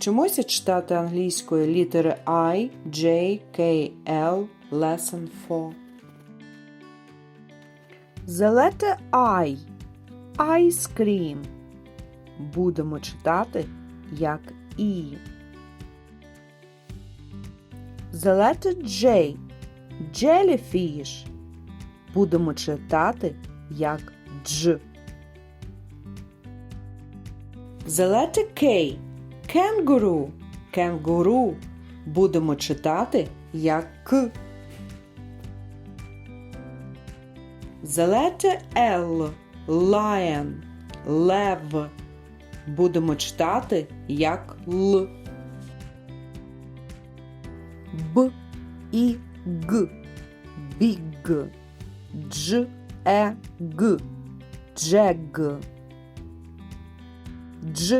Вчимося читати англійською літери I, J, K, L, Lesson 4. The letter I. Ice cream. Будемо читати як І. The letter J. Jellyfish. Будемо читати як Дж. The letter K. Kangaroo. Кенгуру. Будемо читати як К. Letter L. Lion. Лев. Будемо читати як Л. Б і Г. Big. Дж е Г. Джег. Дж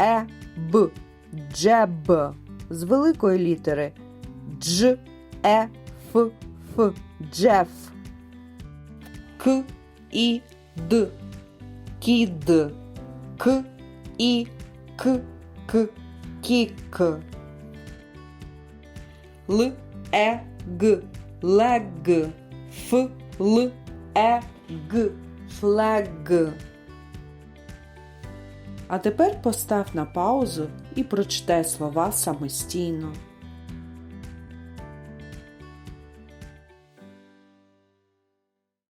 е Б. Джеб. З великої літери. Дж е Ф Ф. Джеф. К і Д. Кід. К і К. К. Кік. Л е Г. Лег. Ф Л е Г. Флег. А тепер постав на паузу і прочте слова самостійно.